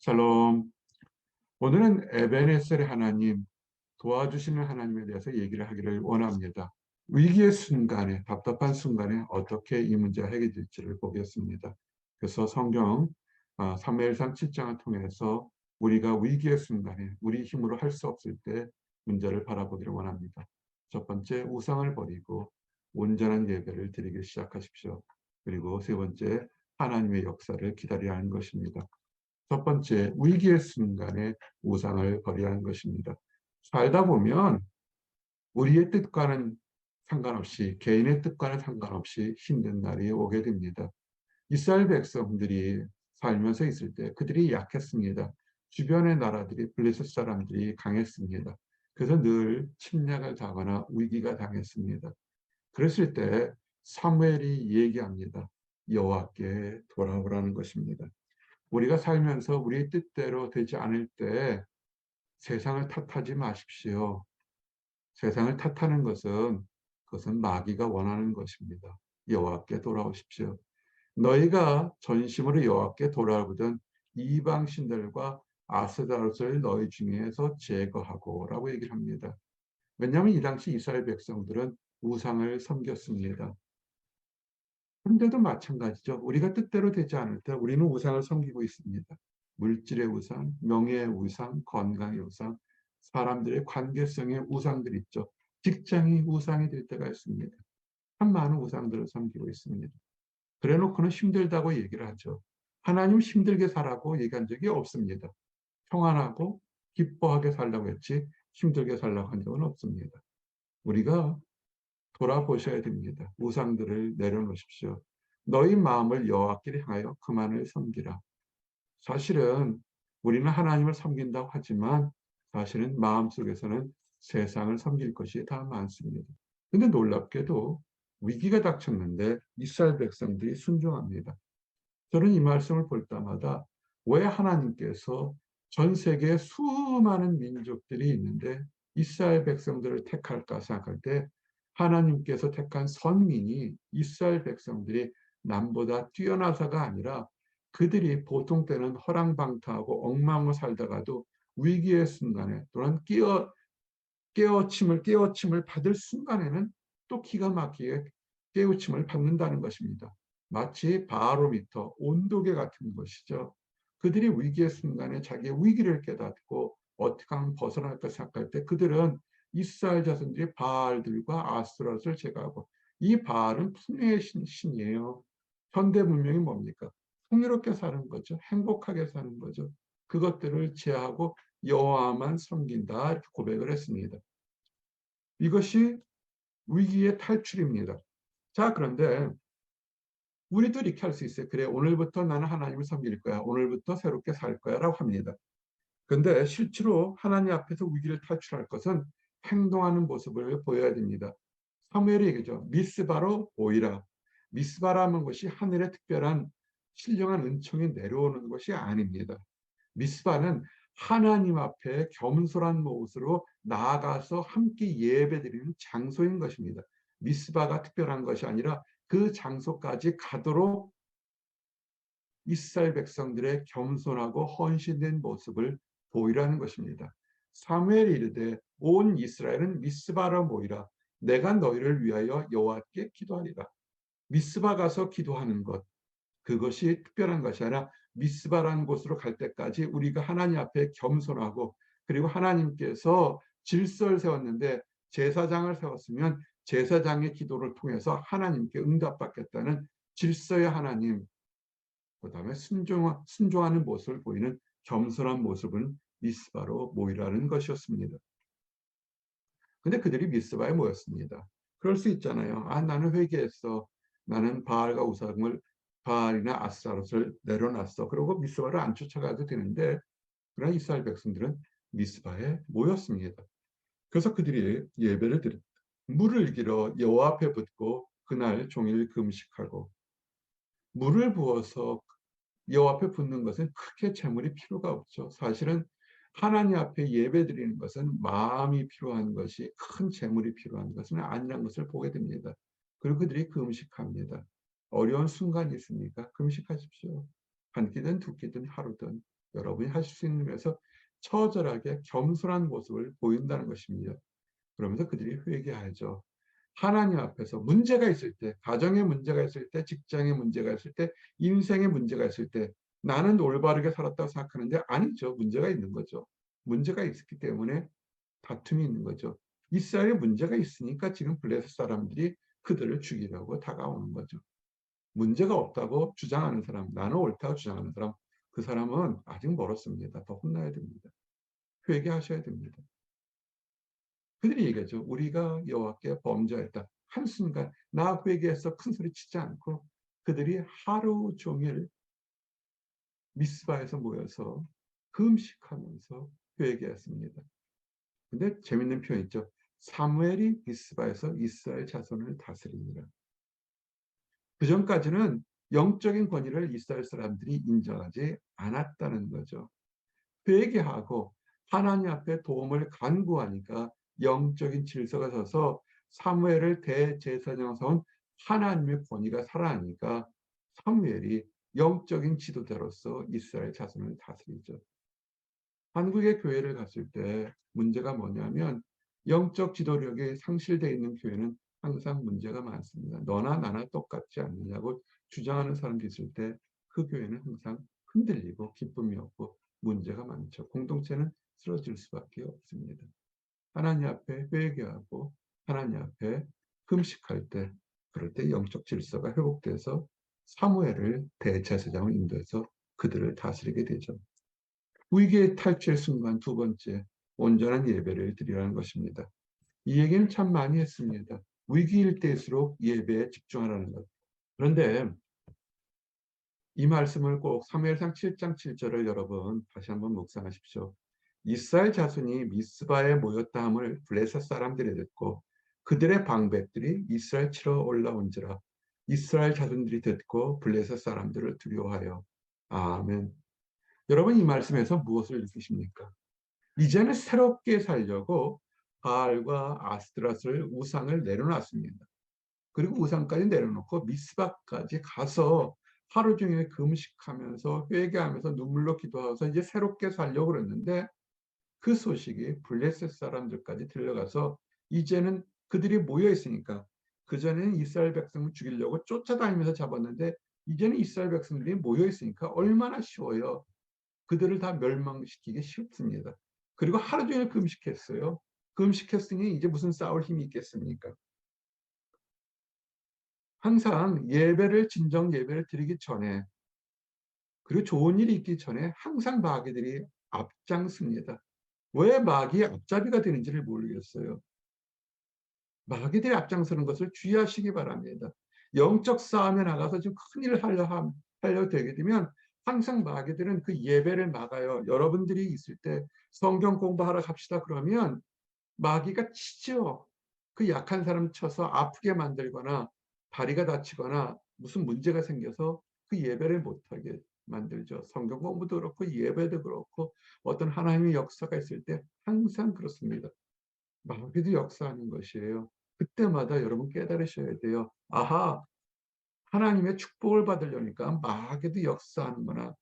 샬롬. 오늘은 에베네셀의 하나님, 도와주시는 하나님에 대해서 얘기를 하기를 원합니다. 위기의 순간에, 답답한 순간에 어떻게 이 문제가 해결될지를 보겠습니다. 그래서 성경 아, 사무엘상 7장을 통해서 우리가 위기의 순간에 우리 힘으로 할 수 없을 때 문제를 바라보기를 원합니다. 첫 번째, 우상을 버리고 온전한 예배를 드리기 시작하십시오. 그리고 세 번째, 하나님의 역사를 기다려야 하는 것입니다. 첫 번째, 위기의 순간에 우상을 하는 것입니다. 살다 보면 우리의 뜻과는 상관없이, 개인의 뜻과는 상관없이 힘든 날이 오게 됩니다. 이스라엘 백성들이 살면서 있을 때 그들이 약했습니다. 주변의 나라들이 블레셋 사람들이 강했습니다. 그래서 늘 침략을 당하거나 위기가 당했습니다. 그랬을 때 사무엘이 얘기합니다. 여호와께 돌아오라는 것입니다. 우리가 살면서 우리의 뜻대로 되지 않을 때 세상을 탓하지 마십시오. 세상을 탓하는 것은 그것은 마귀가 원하는 것입니다. 여호와께 돌아오십시오. 너희가 전심으로 여호와께 돌아오거든 이방 신들과 아스다롯을 너희 중에서 제거하고 라고 얘기를 합니다. 왜냐하면 이 당시 이스라엘 백성들은 우상을 섬겼습니다. 근데도 마찬가지죠. 우리가 뜻대로 되지 않을 때 우리는 우상을 섬기고 있습니다. 물질의 우상, 명예의 우상, 건강의 우상, 사람들의 관계성의 우상들 있죠. 직장이 우상이 될 때가 있습니다. 참 많은 우상들을 섬기고 있습니다. 그래 놓고는 힘들다고 얘기를 하죠. 하나님 힘들게 살라고 얘기한 적이 없습니다. 평안하고 기뻐하게 살라고 했지 힘들게 살라고 한 적은 없습니다. 우리가 돌아보셔야 됩니다. 우상들을 내려놓으십시오. 너희 마음을 여호와께 향하여 그만을 섬기라. 사실은 우리는 하나님을 섬긴다고 하지만 사실은 마음속에서는 세상을 섬길 것이 다 많습니다. 근데 놀랍게도 위기가 닥쳤는데 이스라엘 백성들이 순종합니다. 저는 이 말씀을 볼 때마다 왜 하나님께서 전 세계에 수많은 민족들이 있는데 이스라엘 백성들을 택할까 생각할 때 하나님께서 택한 선민이 이스라엘 백성들이 남보다 뛰어나서가 아니라 그들이 보통 때는 허랑방탕하고 엉망으로 살다가도 위기의 순간에 또는 깨어, 깨어침을 깨어침을 받을 순간에는 또 기가 막히게 깨우침을 받는다는 것입니다. 마치 바로미터, 온도계 같은 것이죠. 그들이 위기의 순간에 자기의 위기를 깨닫고 어떻게 하면 벗어날까 생각할 때 그들은 이스라엘 자손들이 바알들과 아스트롯을 제거하고 이 바알은 풍요의 신, 신이에요. 현대 문명이 뭡니까? 풍요롭게 사는 거죠. 행복하게 사는 거죠. 그것들을 제하고 여호와만 섬긴다 고백을 했습니다. 이것이 위기의 탈출입니다. 자 그런데 우리도 이렇게 할 수 있어요. 그래 오늘부터 나는 하나님을 섬길 거야. 오늘부터 새롭게 살 거야 라고 합니다. 근데 실제로 하나님 앞에서 위기를 탈출할 것은 행동하는 모습을 보여야 됩니다. 사무엘이 얘기죠. 미스바로 보이라. 미스바라는 것이 하늘의 특별한 신령한 은총이 내려오는 것이 아닙니다. 미스바는 하나님 앞에 겸손한 모습으로 나아가서 함께 예배드리는 장소인 것입니다. 미스바가 특별한 것이 아니라 그 장소까지 가도록 이스라엘 백성들의 겸손하고 헌신된 모습을 보이라는 것입니다. 사무엘이 이르되 온 이스라엘은 미스바라 모이라. 내가 너희를 위하여 여호와께 기도하리라. 미스바 가서 기도하는 것. 그것이 특별한 것이 아니라 미스바라는 곳으로 갈 때까지 우리가 하나님 앞에 겸손하고 그리고 하나님께서 질서를 세웠는데 제사장을 세웠으면 제사장의 기도를 통해서 하나님께 응답받겠다는 질서의 하나님. 그 다음에 순종, 순종하는 모습을 보이는 겸손한 모습은 미스바로 모이라는 것이었습니다. 근데 그들이 미스바에 모였습니다. 그럴 수 있잖아요. 아 나는 회개했어. 나는 바알과 우상을 바알이나 아스타롯을 내려놨어. 그리고 미스바를 안 쫓아가도 되는데 그러나 이스라엘 백성들은 미스바에 모였습니다. 그래서 그들이 예배를 드립니다. 물을 길어 여호와 앞에 붓고 그날 종일 금식하고 물을 부어서 여호와 앞에 붓는 것은 크게 재물이 필요가 없죠. 사실은 하나님 앞에 예배 드리는 것은 마음이 필요한 것이 큰 재물이 필요한 것은 아니라는 것을 보게 됩니다. 그리고 그들이 금식합니다. 어려운 순간이 있으니까 금식하십시오. 한 끼든 두 끼든 하루든 여러분이 하실 수 있는 면에서 처절하게 겸손한 모습을 보인다는 것입니다. 그러면서 그들이 회개하죠. 하나님 앞에서 문제가 있을 때, 가정에 문제가 있을 때, 직장에 문제가 있을 때, 인생에 문제가 있을 때, 나는 올바르게 살았다고 생각하는데 아니죠. 문제가 있는 거죠. 문제가 있기 때문에 다툼이 있는 거죠. 이스라엘에 문제가 있으니까 지금 블레셋 사람들이 그들을 죽이려고 다가오는 거죠. 문제가 없다고 주장하는 사람, 나는 옳다고 주장하는 사람, 그 사람은 아직 멀었습니다. 더 혼나야 됩니다. 회개하셔야 됩니다. 그들이 얘기하죠. 우리가 여호와께 범죄했다. 한순간 나 회개해서 큰 소리 치지 않고 그들이 하루 종일 미스바에서 모여서 금식하면서 회개했습니다. 근데 재밌는 표현 있죠. 사무엘이 미스바에서 이스라엘 자손을 다스립니다. 그 전까지는 영적인 권위를 이스라엘 사람들이 인정하지 않았다는 거죠. 회개하고 하나님 앞에 도움을 간구하니까 영적인 질서가 서서 사무엘을 대제사장 선 하나님의 권위가 살아나니까 사무엘이 영적인 지도자로서 이스라엘 자손을 다스리죠. 한국의 교회를 갔을 때 문제가 뭐냐면 영적 지도력이 상실되어 있는 교회는 항상 문제가 많습니다. 너나 나나 똑같지 않느냐고 주장하는 사람들이 있을 때 그 교회는 항상 흔들리고 기쁨이 없고 문제가 많죠. 공동체는 쓰러질 수밖에 없습니다. 하나님 앞에 회개하고 하나님 앞에 금식할 때 그럴 때 영적 질서가 회복돼서 사무엘을 대제사장을 인도해서 그들을 다스리게 되죠. 위기의 탈출 순간 두 번째 온전한 예배를 드리라는 것입니다. 이 얘기는 참 많이 했습니다. 위기일 때일수록 예배에 집중하라는 것. 그런데 이 말씀을 꼭 사무엘상 7장 7절을 여러분 다시 한번 묵상하십시오. 이스라엘 자손이 미스바에 모였다 함을 블레셋 사람들이 듣고 그들의 방백들이 이스라엘 치러 올라온지라 이스라엘 자손들이 듣고 블레셋 사람들을 두려워하여 아멘. 여러분 이 말씀에서 무엇을 느끼십니까? 이제는 새롭게 살려고 바알과 아스트라스를 우상을 내려놨습니다. 그리고 우상까지 내려놓고 미스바까지 가서 하루 종일 금식하면서 회개하면서 눈물로 기도하면서 이제 새롭게 살려고 그랬는데 그 소식이 블레셋 사람들까지 들려가서 이제는 그들이 모여 있으니까 그전에는 이스라엘 백성을 죽이려고 쫓아다니면서 잡았는데 이제는 이스라엘 백성들이 모여 있으니까 얼마나 쉬워요. 그들을 다 멸망시키기 쉽습니다. 그리고 하루 종일 금식했어요. 금식했으니 이제 무슨 싸울 힘이 있겠습니까? 항상 예배를 진정 예배를 드리기 전에 그리고 좋은 일이 있기 전에 항상 마귀들이 앞장섭니다. 왜 마귀의 앞잡이가 되는지를 모르겠어요. 마귀들이 앞장서는 것을 주의하시기 바랍니다. 영적 싸움에 나가서 지금 큰일을 하려, 하려 되게 되면 항상 마귀들은 그 예배를 막아요. 여러분들이 있을 때 성경 공부하러 갑시다 그러면 마귀가 치죠. 그 약한 사람 쳐서 아프게 만들거나 다리가 다치거나 무슨 문제가 생겨서 그 예배를 못하게 만들죠. 성경 공부도 그렇고 예배도 그렇고 어떤 하나님의 역사가 있을 때 항상 그렇습니다. 마귀도 역사하는 것이에요. 그때마다 여러분 깨달으셔야 돼요. 아하, 하나님의 축복을 받으려니까 마귀도 역사하는구나.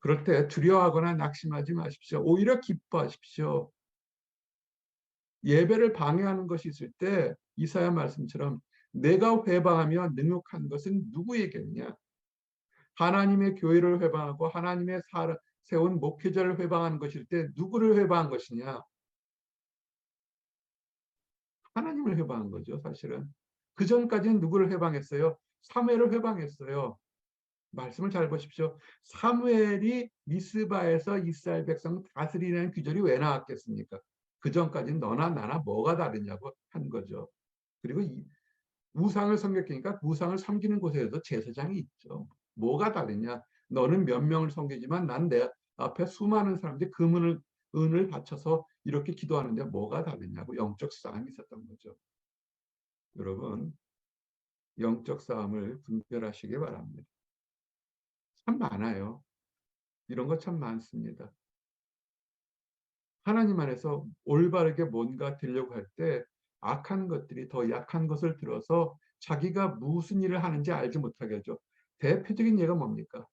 그럴 때 두려워하거나 낙심하지 마십시오. 오히려 기뻐하십시오. 예배를 방해하는 것이 있을 때 이사야 말씀처럼 내가 회방하며 능욕한 것은 누구에게냐? 하나님의 교회를 회방하고 하나님의 세운 목회자를 회방하는 것일 때 누구를 회방한 것이냐? 하나님을 회방한 거죠, 사실은. 그 전까지는 누구를 회방했어요? 사무엘을 회방했어요. 말씀을 잘 보십시오. 사무엘이 미스바에서 이스라엘 백성 다스리는 규절이 왜 나왔겠습니까? 그 전까지는 너나 나나 뭐가 다르냐고 한 거죠. 그리고 이 우상을 섬겼으니까 우상을 섬기는 곳에도 제사장이 있죠. 뭐가 다르냐? 너는 몇 명을 섬기지만 난 내 앞에 수많은 사람들이 금은을 은을 바쳐서 이렇게 기도하는데 뭐가 다르냐고 영적 싸움이 있었던 거죠. 여러분 영적 싸움을 분별하시기 바랍니다. 참 많아요. 이런 거 참 많습니다. 하나님 안에서 올바르게 뭔가 되려고 할 때 악한 것들이 더 약한 것을 들어서 자기가 무슨 일을 하는지 알지 못하게 하죠. 대표적인 예가 뭡니까?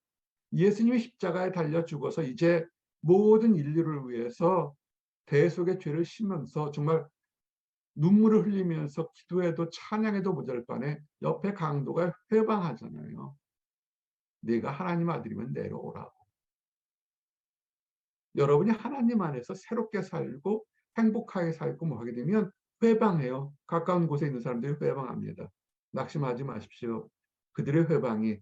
예수님이 십자가에 달려 죽어서 이제 모든 인류를 위해서 대속의 죄를 심면서 정말 눈물을 흘리면서 기도해도 찬양해도 모자랄 바에 옆에 강도가 회방하잖아요. 네가 하나님 아들이면 내려오라고. 여러분이 하나님 안에서 새롭게 살고 행복하게 살고 뭐 하게 되면 회방해요. 가까운 곳에 있는 사람들이 회방합니다. 낙심하지 마십시오. 그들의 회방이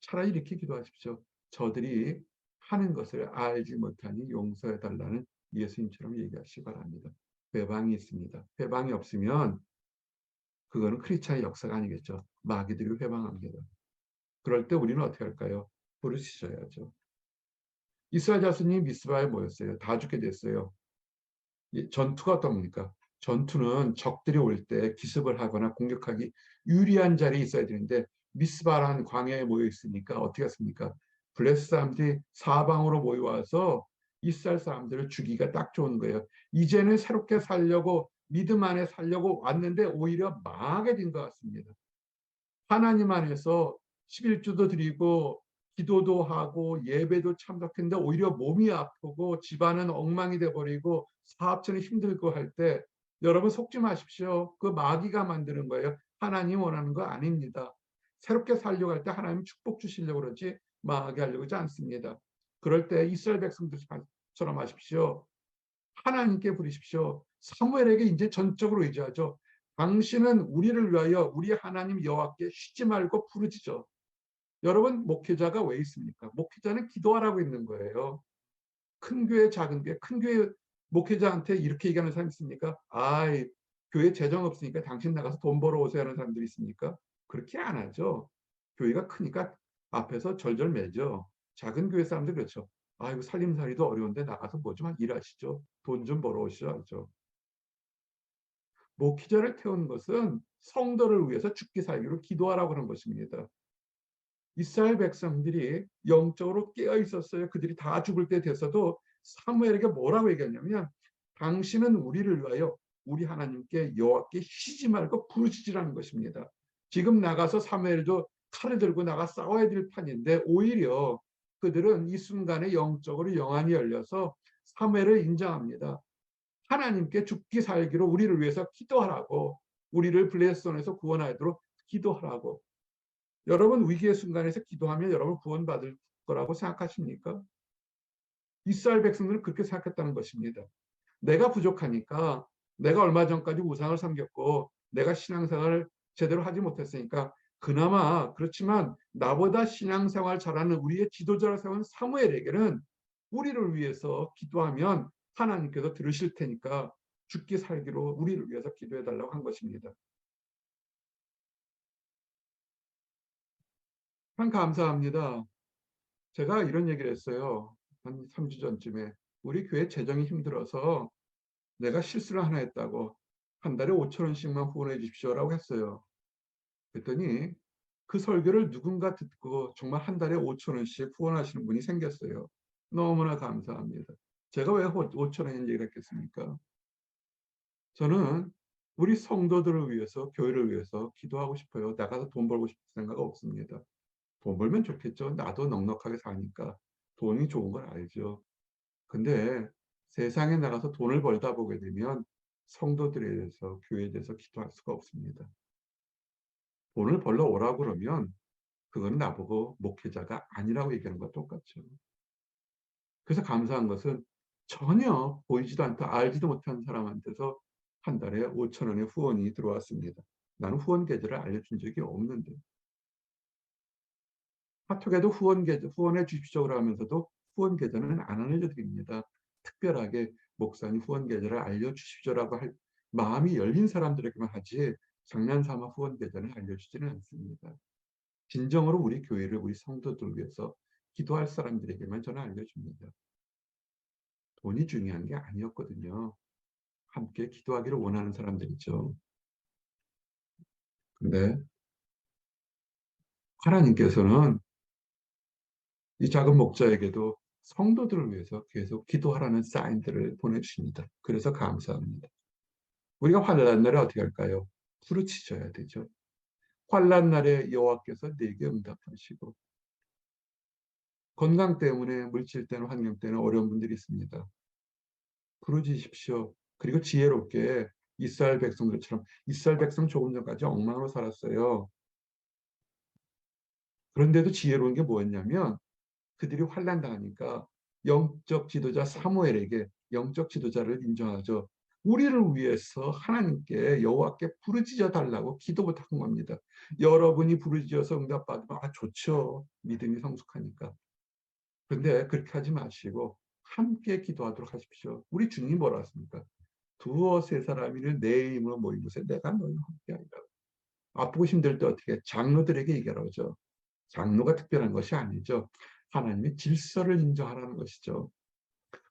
차라리 이렇게 기도하십시오. 저들이 하는 것을 알지 못하니 용서해 달라는 예수님처럼 얘기하시기 바랍니다. 회방이 있습니다. 회방이 없으면 그거는 크리스찬의 역사가 아니겠죠. 마귀들이 회방합니다. 그럴 때 우리는 어떻게 할까요? 부르짖어야죠. 이스라엘 자손이 미스바에 모였어요. 다 죽게 됐어요. 전투가 어떻습니까? 전투는 적들이 올 때 기습을 하거나 공격하기 유리한 자리에 있어야 되는데 미스바라는 광야에 모여 있으니까 어떻게 했습니까? 블레스 사람들이 사방으로 모여와서 이스라엘 사람들을 죽이기가 딱 좋은 거예요. 이제는 새롭게 살려고 믿음 안에 살려고 왔는데 오히려 망하게 된 것 같습니다. 하나님 안에서 11주도 드리고 기도도 하고 예배도 참석했는데 오히려 몸이 아프고 집안은 엉망이 돼버리고 사업체는 힘들고 할 때 여러분 속지 마십시오. 그 마귀가 만드는 거예요. 하나님 원하는 거 아닙니다. 새롭게 살려고 할 때 하나님 축복 주시려고 그러지 망하게 하려고 하지 않습니다. 그럴 때 이스라엘 백성들처럼 하십시오. 하나님께 부르십시오. 사무엘에게 이제 전적으로 의지하죠. 당신은 우리를 위하여 우리 하나님 여호와께 쉬지 말고 부르짖어. 여러분 목회자가 왜 있습니까? 목회자는 기도하라고 있는 거예요. 큰 교회, 작은 교회, 큰 교회 목회자한테 이렇게 얘기하는 사람 있습니까? 아, 교회 재정 없으니까 당신 나가서 돈 벌어 오세요 하는 사람들이 있습니까? 그렇게 안 하죠. 교회가 크니까 앞에서 절절 매죠. 작은 교회 사람들 그렇죠. 아이고 살림살이도 어려운데 나가서 뭐 좀 일하시죠. 돈 좀 벌어오시죠. 목회자를 태우는 것은 성도를 위해서 죽기 살기로 기도하라고 하는 것입니다. 이스라엘 백성들이 영적으로 깨어 있었어요. 그들이 다 죽을 때 됐어도 사무엘에게 뭐라고 얘기하냐면 당신은 우리를 위하여 우리 하나님께 여호와께 쉬지 말고 부르짖으라는 것입니다. 지금 나가서 사무엘도 칼을 들고 나가 싸워야 될 판인데 오히려 그들은 이 순간에 영적으로 영안이 열려서 사무엘을 인정합니다. 하나님께 죽기 살기로 우리를 위해서 기도하라고 우리를 블레스손에서 구원하도록 기도하라고 여러분 위기의 순간에서 기도하면 여러분 구원받을 거라고 생각하십니까? 이스라엘 백성들은 그렇게 생각했다는 것입니다. 내가 부족하니까 내가 얼마 전까지 우상을 섬겼고 내가 신앙생활을 제대로 하지 못했으니까 그나마 그렇지만 나보다 신앙생활 잘하는 우리의 지도자를 세운 사무엘에게는 우리를 위해서 기도하면 하나님께서 들으실 테니까 죽기 살기로 우리를 위해서 기도해 달라고 한 것입니다. 참 감사합니다. 제가 이런 얘기를 했어요. 한 3주 전쯤에 우리 교회 재정이 힘들어서 내가 실수를 하나 했다고 한 달에 5천 원씩만 후원해 주십시오라고 했어요. 그랬더니 그 설교를 누군가 듣고 정말 한 달에 5천 원씩 후원하시는 분이 생겼어요. 너무나 감사합니다. 제가 왜 5천 원인 얘기를 했겠습니까? 저는 우리 성도들을 위해서 교회를 위해서 기도하고 싶어요. 나가서 돈 벌고 싶은 생각 없습니다. 돈 벌면 좋겠죠. 나도 넉넉하게 사니까 돈이 좋은 걸 알죠. 근데 세상에 나가서 돈을 벌다 보게 되면 성도들에 대해서 교회에 대해서 기도할 수가 없습니다. 돈을 벌러 오라고 그러면 그건 나보고 목회자가 아니라고 얘기하는 것과 똑같죠. 그래서 감사한 것은 전혀 보이지도 않다 알지도 못한 사람한테서 한 달에 5천 원의 후원이 들어왔습니다. 나는 후원 계좌를 알려준 적이 없는데 카톡에도 후원 계좌, 후원해 주십시오 하면서도 후원 계좌는 안 알려드립니다. 특별하게 목사님 후원 계좌를 알려주십시오라고 할 마음이 열린 사람들에게만 하지 장난삼아 후원 계좌는 알려주지는 않습니다. 진정으로 우리 교회를 우리 성도들 위해서 기도할 사람들에게만 저는 알려줍니다. 돈이 중요한 게 아니었거든요. 함께 기도하기를 원하는 사람들이죠. 근데 하나님께서는 이 작은 목자에게도 성도들을 위해서 계속 기도하라는 사인들을 보내주십니다. 그래서 감사합니다. 우리가 환난 날에 어떻게 할까요? 부르짖어야 되죠. 환난 날에 여호와께서 내게 응답하시고 건강 때문에 물질 때문에 환경 때문에 어려운 분들이 있습니다. 부르짖으십시오. 그리고 지혜롭게 이스라엘 백성들처럼 이스라엘 백성 조금 전까지 엉망으로 살았어요. 그런데도 지혜로운 게 뭐였냐면 그들이 환란 당하니까 영적 지도자 사무엘에게 영적 지도자를 인정하죠. 우리를 위해서 하나님께 여호와께 부르짖어 달라고 기도 부탁한 겁니다. 여러분이 부르짖어서 응답받으면 아 좋죠. 믿음이 성숙하니까. 그런데 그렇게 하지 마시고 함께 기도하도록 하십시오. 우리 주님 뭐라 했습니까? 두어 세 사람이는 내 이름으로 모인 곳에 내가 너희와 함께하리라. 아프고 힘들 때 어떻게 장로들에게 얘기하라죠. 장로가 특별한 것이 아니죠. 하나님의 질서를 인정하라는 것이죠.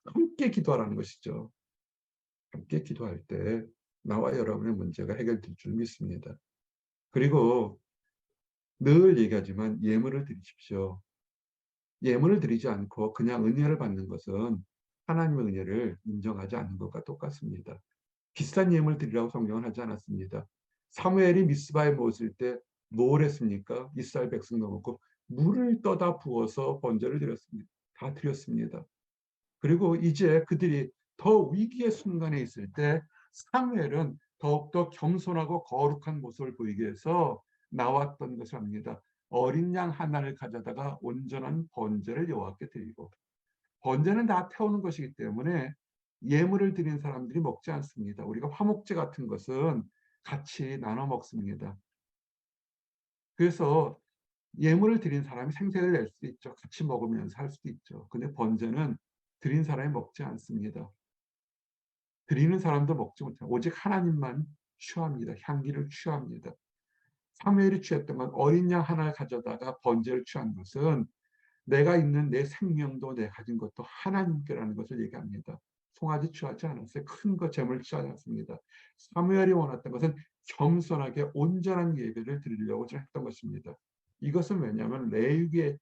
함께 기도하라는 것이죠. 함께 기도할 때 나와 여러분의 문제가 해결될 줄 믿습니다. 그리고 늘 얘기하지만 예물을 드리십시오. 예물을 드리지 않고 그냥 은혜를 받는 것은 하나님의 은혜를 인정하지 않는 것과 똑같습니다. 비싼 예물 드리라고 성경은 하지 않았습니다. 사무엘이 미스바에 모았을 때 뭘 했습니까? 이스라엘 백성 넘었고 물을 떠다 부어서 번제를 드렸습니다. 다 드렸습니다. 그리고 이제 그들이 더 위기의 순간에 있을 때 사무엘은 더욱더 겸손하고 거룩한 모습을 보이기 위해서 나왔던 것을 합니다. 어린 양 하나를 가져다가 온전한 번제를 여호와께 드리고 번제는 다 태우는 것이기 때문에 예물을 드린 사람들이 먹지 않습니다. 우리가 화목제 같은 것은 같이 나눠 먹습니다. 그래서 예물을 드린 사람이 생색을 낼 수도 있죠. 같이 먹으면서 할 수도 있죠. 근데 번제는 드린 사람이 먹지 않습니다. 드리는 사람도 먹지 못해요. 오직 하나님만 취합니다. 향기를 취합니다. 사무엘이 취했던 건 어린 양 하나를 가져다가 번제를 취한 것은 내가 있는 내 생명도 내 가진 것도 하나님께라는 것을 얘기합니다. 송아지 취하지 않았어요. 큰 거 재물 취하지 않습니다. 사무엘이 원했던 것은 겸손하게 온전한 예배를 드리려고 했던 것입니다. 이것은 왜냐하면 레위기의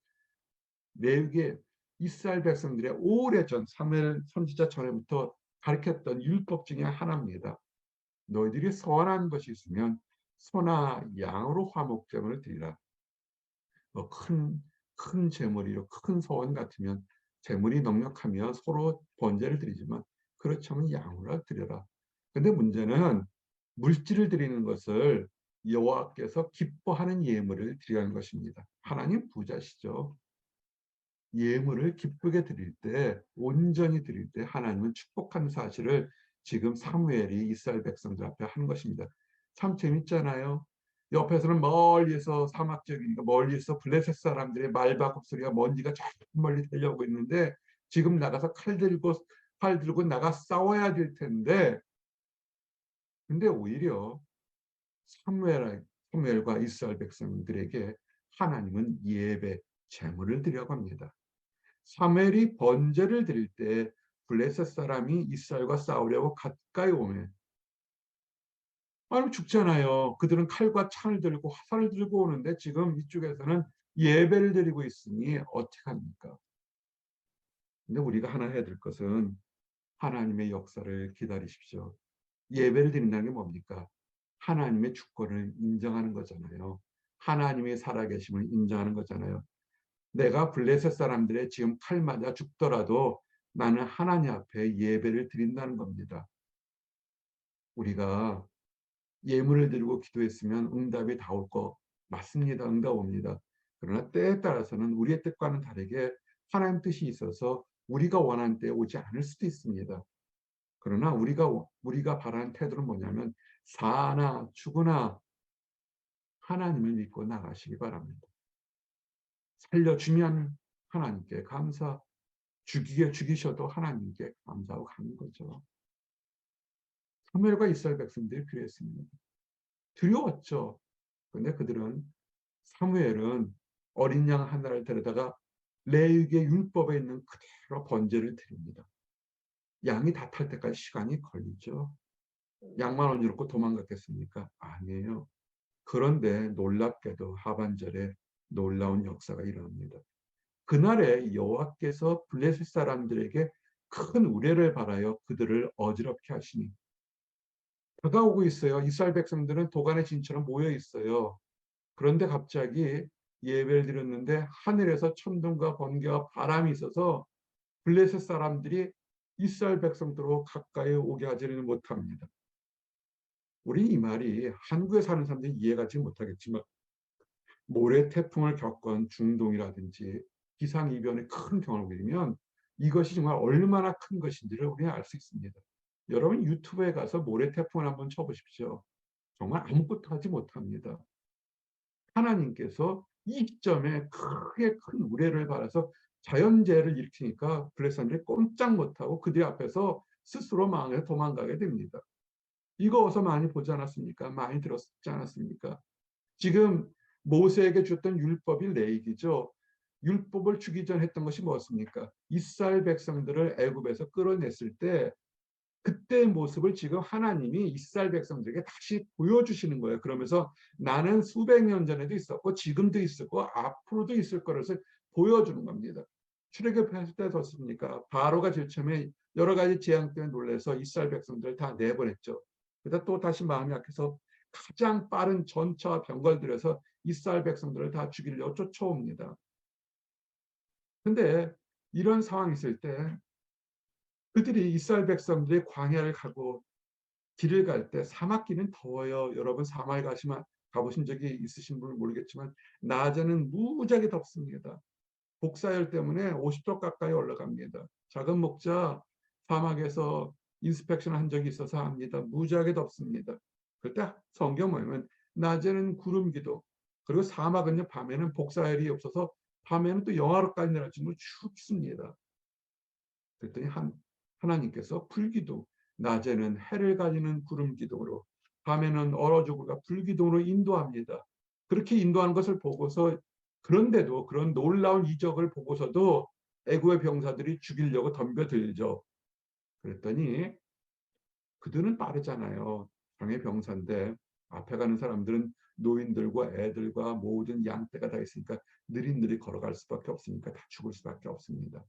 레위기의 이스라엘 백성들의 오래전 사무엘 선지자 전에부터 가르쳤던 율법 중에 하나입니다. 너희들이 선한 것이 있으면 소나 양으로 화목제물을 드리라. 뭐 큰, 큰 재물이요, 큰 소원 같으면 재물이 넉넉하면 서로 번제를 드리지만 그렇지 않으면 양으로 드려라. 근데 문제는 물질을 드리는 것을 여호와께서 기뻐하는 예물을 드리는 것입니다. 하나님 부자시죠. 예물을 기쁘게 드릴 때 온전히 드릴 때 하나님은 축복하는 사실을 지금 사무엘이 이스라엘 백성들 앞에 하는 것입니다. 참 재밌잖아요. 옆에서는 멀리서 사막적이니까 멀리서 블레셋 사람들의 말바굽 소리가 먼지가 저 멀리 들려오고 있는데 지금 나가서 칼 들고 팔 들고 나가 싸워야 될 텐데 근데 오히려 사무엘, 사무엘과 이스라엘 백성들에게 하나님은 예배, 제물을 드려고 합니다. 사무엘이 번제를 드릴 때 블레셋 사람이 이스라엘과 싸우려고 가까이 오면 아니 죽잖아요. 그들은 칼과 창을 들고 화살을 들고 오는데 지금 이쪽에서는 예배를 드리고 있으니 어떻게 합니까? 근데 우리가 하나 해야 될 것은 하나님의 역사를 기다리십시오. 예배를 드린다는 게 뭡니까? 하나님의 주권을 인정하는 거잖아요. 하나님의 살아계심을 인정하는 거잖아요. 내가 블레셋 사람들의 지금 칼 맞아 죽더라도 나는 하나님 앞에 예배를 드린다는 겁니다. 우리가 예물을 드리고 기도했으면 응답이 다 올 거 맞습니다. 응답 옵니다. 그러나 때에 따라서는 우리의 뜻과는 다르게 하나님 뜻이 있어서 우리가 원하는 때에 오지 않을 수도 있습니다. 그러나 우리가 우리가 바라는 태도는 뭐냐면 사나 죽으나 하나님을 믿고 나가시기 바랍니다. 살려주면 하나님께 감사, 죽이게 죽이셔도 하나님께 감사하고 가는 거죠. 사무엘과 이스라엘 백성들이 그랬습니다. 두려웠죠. 근데 그들은 사무엘은 어린 양 하나를 데려다가 레위기의 율법에 있는 그대로 번제를 드립니다. 양이 다 탈 때까지 시간이 걸리죠. 양만 얹어놓고 도망갔겠습니까? 아니에요. 그런데 놀랍게도 하반절에 놀라운 역사가 일어납니다. 그날에 여호와께서 블레셋 사람들에게 큰 우레를 바라여 그들을 어지럽게 하시니 다가오고 있어요. 이스라엘 백성들은 도간의 진처럼 모여 있어요. 그런데 갑자기 예배를 드렸는데 하늘에서 천둥과 번개와 바람이 있어서 블레셋 사람들이 이스라엘 백성들로 가까이 오게 하지는 못합니다. 우리 이 말이 한국에 사는 사람들이 이해가 지 못하겠지만 모래 태풍을 겪은 중동이라든지 기상이변의 큰 경험을 보면 이것이 정말 얼마나 큰 것인지를 우리가 알 수 있습니다. 여러분 유튜브에 가서 모래 태풍을 한번 쳐보십시오. 정말 아무것도 하지 못합니다. 하나님께서 이 시점에 크게 큰 우레를 받아서 자연재해를 일으키니까 블레셋들이 꼼짝 못하고 그들 앞에서 스스로 망해 도망가게 됩니다. 이거 어서 많이 보지 않았습니까? 많이 들었지 않았습니까? 지금 모세에게 줬던 율법이 레이기죠. 율법을 주기 전 했던 것이 무엇입니까? 이스라엘 백성들을 애굽에서 끌어냈을 때 그때의 모습을 지금 하나님이 이스라엘 백성들에게 다시 보여주시는 거예요. 그러면서 나는 수백 년 전에도 있었고 지금도 있었고 앞으로도 있을 거라서 보여주는 겁니다. 출애굽했을 때 뒀습니까? 바로가 제일 처음에 여러 가지 재앙 때문에 놀래서 이스라엘 백성들을 다 내보냈죠. 그러다 또 다시 마음이 약해서 가장 빠른 전차와 병걸 들여서 이스라엘 백성들을 다 죽이려고 쫓아옵니다. 근데 이런 상황이 있을 때 그들이 이스라엘 백성들이 광야를 가고 길을 갈 때 사막길은 더워요. 여러분 사막에 가시면 가보신 적이 있으신 분은 모르겠지만 낮에는 무지하게 덥습니다. 복사열 때문에 50도 가까이 올라갑니다. 작은 목자 사막에서 인스펙션 한 적이 있어서 합니다. 무지하게 덥습니다. 그때 성경 보면 낮에는 구름 기도 그리고 사막은요 밤에는 복사열이 없어서 밤에는 또 영하로까지 정도로 춥습니다. 그랬더니 한, 하나님께서 불기둥, 낮에는 해를 가리는 구름 기둥으로, 밤에는 얼어 죽을까 불기둥으로 인도합니다. 그렇게 인도하는 것을 보고서 그런데도 그런 놀라운 이적을 보고서도 애구의 병사들이 죽이려고 덤벼들죠. 그랬더니 그들은 빠르잖아요. 병의 병사인데 앞에 가는 사람들은 노인들과 애들과 모든 양떼가 다 있으니까 느릿느릿 걸어갈 수밖에 없으니까 다 죽을 수밖에 없습니다.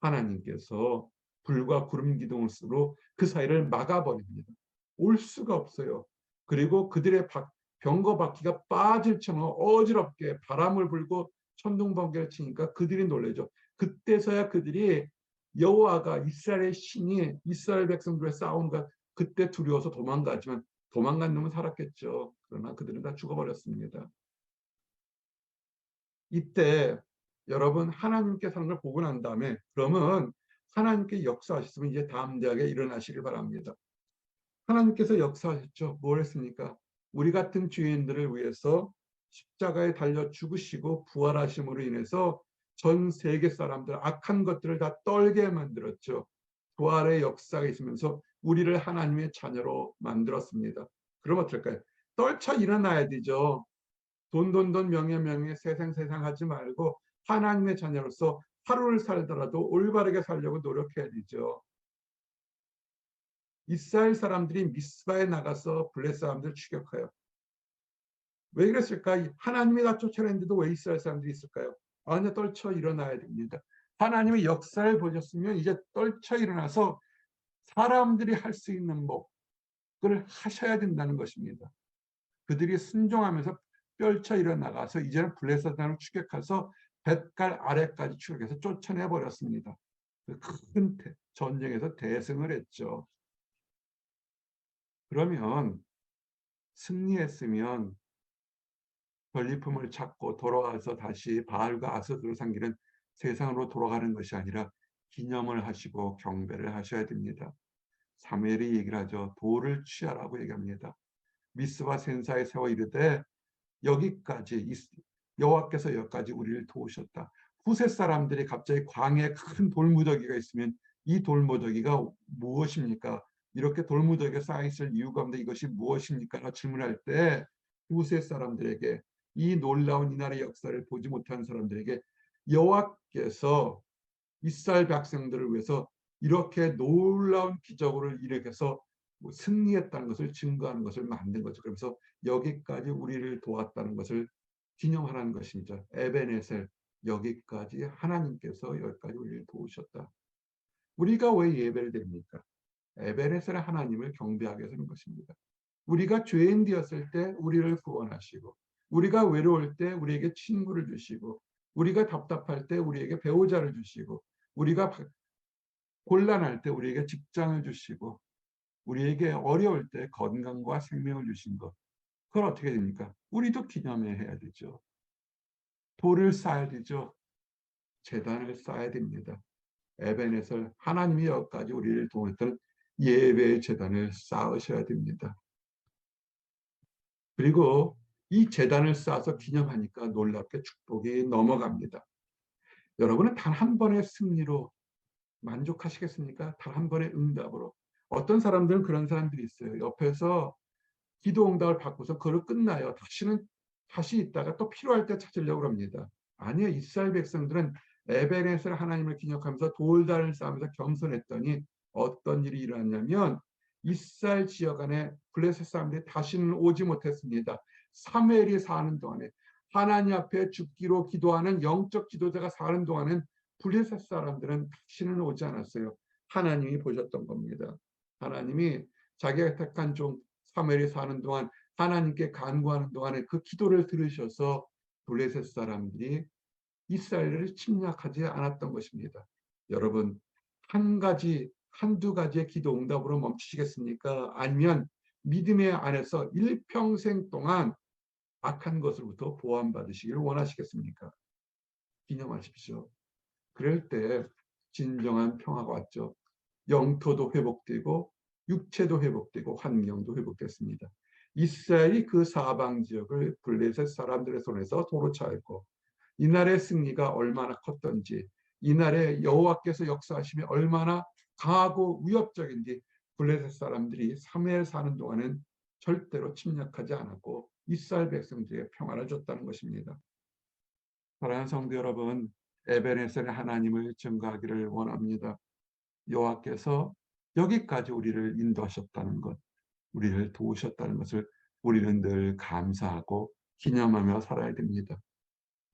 하나님께서 불과 구름 기둥으로 그 사이를 막아버립니다. 올 수가 없어요. 그리고 그들의 병거 바퀴가 빠질 처럼 어지럽게 바람을 불고 천둥 번개를 치니까 그들이 놀래죠. 그때서야 그들이 여호와가 이스라엘의 신이 이스라엘 백성들의 싸움과 그때 두려워서 도망가지만 도망간 놈은 살았겠죠. 그러나 그들은 다 죽어버렸습니다. 이때 여러분 하나님께 사는 걸 보고 난 다음에 그러면 하나님께 역사하셨으면 이제 대학에 일어나시길 바랍니다. 하나님께서 역사하셨죠. 뭘 했습니까? 우리 같은 죄인들을 위해서 십자가에 달려 죽으시고 부활하심으로 인해서 전 세계 사람들 악한 것들을 다 떨게 만들었죠. 부활의 역사가 있으면서 우리를 하나님의 자녀로 만들었습니다. 그럼 어떨까요? 떨쳐 일어나야 되죠. 돈, 돈, 돈, 명예, 명예, 세상, 세상 하지 말고 하나님의 자녀로서 하루를 살더라도 올바르게 살려고 노력해야 되죠. 이스라엘 사람들이 미스바에 나가서 블레 사람들 추격해요. 왜 그랬을까? 하나님이 다 쫓아냈는데도 왜 이스라엘 사람들이 있을까요? 아니 떨쳐 일어나야 됩니다. 하나님의 역사를 보셨으면 이제 떨쳐 일어나서 사람들이 할 수 있는 목을 하셔야 된다는 것입니다. 그들이 순종하면서 펼쳐 일어나가서 이제는 블레셋단을 추격해서 뱃갈 아래까지 추격해서 쫓아내 버렸습니다. 그큰 전쟁에서 대승을 했죠. 그러면 승리했으면 전리품을 찾고 돌아와서 다시 바알과 아스드로 상기는 세상으로 돌아가는 것이 아니라 기념을 하시고 경배를 하셔야 됩니다. 사무엘이 얘기를 하죠. 돌을 취하라고 얘기합니다. 미스바 센사에 세워 이르되 여기까지 여호와께서 여기까지 우리를 도우셨다. 후세 사람들이 갑자기 광에 큰 돌무더기가 있으면 이 돌무더기가 무엇입니까? 이렇게 돌무더기가 쌓여있을 이유가 없는데 이것이 무엇입니까? 질문할 때 후세 사람들에게 이 놀라운 이날의 역사를 보지 못한 사람들에게 여호와께서 이스라엘 백성들을 위해서 이렇게 놀라운 기적을 일으켜서 뭐 승리했다는 것을 증거하는 것을 만든 거죠. 그래서 여기까지 우리를 도왔다는 것을 기념하라는 것입니다. 에베네셀 여기까지 하나님께서 여기까지 우리를 도우셨다. 우리가 왜 예배를 드립니까? 에베네셀 하나님을 경배하게 하는 것입니다. 우리가 죄인 되었을 때 우리를 구원하시고 우리가 외로울 때 우리에게 친구를 주시고 우리가 답답할 때 우리에게 배우자를 주시고 우리가 곤란할 때 우리에게 직장을 주시고 우리에게 어려울 때 건강과 생명을 주신 것 그걸 어떻게 됩니까? 우리도 기념해야 되죠. 돌을 쌓아야 되죠. 재단을 쌓아야 됩니다. 에벤에서 하나님이 여기까지 우리를 통했던 예배의 재단을 쌓으셔야 됩니다. 그리고 이 재단을 쌓아서 기념하니까 놀랍게 축복이 넘어갑니다. 여러분은 단 한 번의 승리로 만족하시겠습니까? 단 한 번의 응답으로. 어떤 사람들은 그런 사람들이 있어요. 옆에서 기도 응답을 받고서 그걸 끝나요. 다시는 다시 있다가 또 필요할 때 찾으려고 합니다. 아니요. 이스라엘 백성들은 에베네셀 하나님을 기념하면서 돌단을 쌓으면서 겸손했더니 어떤 일이 일어났냐면 이스라엘 지역 안에 블레셋 사람들이 다시는 오지 못했습니다. 사무엘이 사는 동안에 하나님 앞에 죽기로 기도하는 영적 지도자가 사는 동안은 블레셋 사람들은 다시는 오지 않았어요. 하나님이 보셨던 겁니다. 하나님이 자기가 택한 종 사무엘이 사는 동안 하나님께 간구하는 동안에 그 기도를 들으셔서 블레셋 사람들이 이스라엘을 침략하지 않았던 것입니다. 여러분 한 가지 한두 가지의 기도 응답으로 멈추시겠습니까? 아니면 믿음의 안에서 일평생 동안 악한 것으로부터 보호받으시기를 원하시겠습니까? 기념하십시오. 그럴 때 진정한 평화가 왔죠. 영토도 회복되고 육체도 회복되고 환경도 회복됐습니다. 이스라엘이 그 사방 지역을 블레셋 사람들의 손에서 도로 차였고 이날의 승리가 얼마나 컸던지 이날의 여호와께서 역사하심이 얼마나 강하고 위협적인지 블레셋 사람들이 3일 사는 동안은 절대로 침략하지 않았고 이스라엘 백성들에게 평화를 줬다는 것입니다. 사랑하는 성도 여러분, 에베네셀의 하나님을 증거하기를 원합니다. 여호와께서 여기까지 우리를 인도하셨다는 것, 우리를 도우셨다는 것을 우리는 늘 감사하고 기념하며 살아야 됩니다.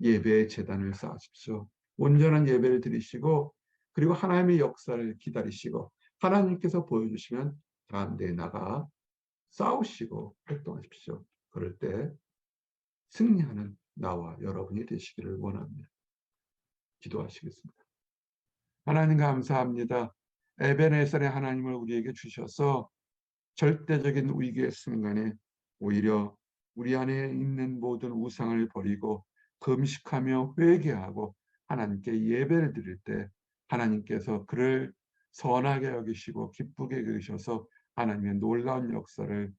예배의 재단을 쌓으십시오. 온전한 예배를 드리시고 그리고 하나님의 역사를 기다리시고 하나님께서 보여주시면 가운데 나가 싸우시고 활동하십시오. 그럴 때 승리하는 나와 여러분이 되시기를 원합니다. 기도하시겠습니다. 하나님 감사합니다. 에베네셀의 하나님을 우리에게 주셔서 절대적인 위기의 순간에 오히려 우리 안에 있는 모든 우상을 버리고 금식하며 회개하고 하나님께 예배를 드릴 때 하나님께서 그를 선하게 여기시고 기쁘게 여기셔서 하나님의 놀라운 역사를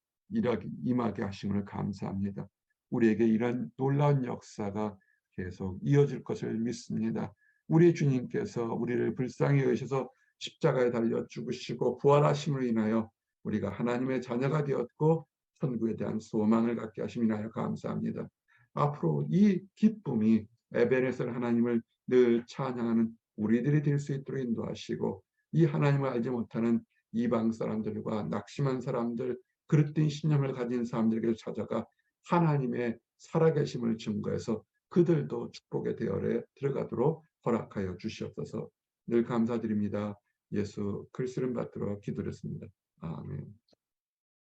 임하게 하심을 감사합니다. 우리에게 이런 놀라운 역사가 계속 이어질 것을 믿습니다. 우리 주님께서 우리를 불쌍히 여기셔서 십자가에 달려 죽으시고 부활하심을 인하여 우리가 하나님의 자녀가 되었고 천국에 대한 소망을 갖게 인하여 감사합니다. 앞으로 이 기쁨이 에베네셀 하나님을 늘 찬양하는 우리들이 될 수 있도록 인도하시고 이 하나님을 알지 못하는 이방 사람들과 낙심한 사람들 그릇된 신념을 가진 사람들에게 찾아가 하나님의 살아계심을 증거해서 그들도 축복의 대열에 들어가도록 허락하여 주시옵소서 늘 감사드립니다. 예수 글쓰름 받들어 기도했습니다. 아멘.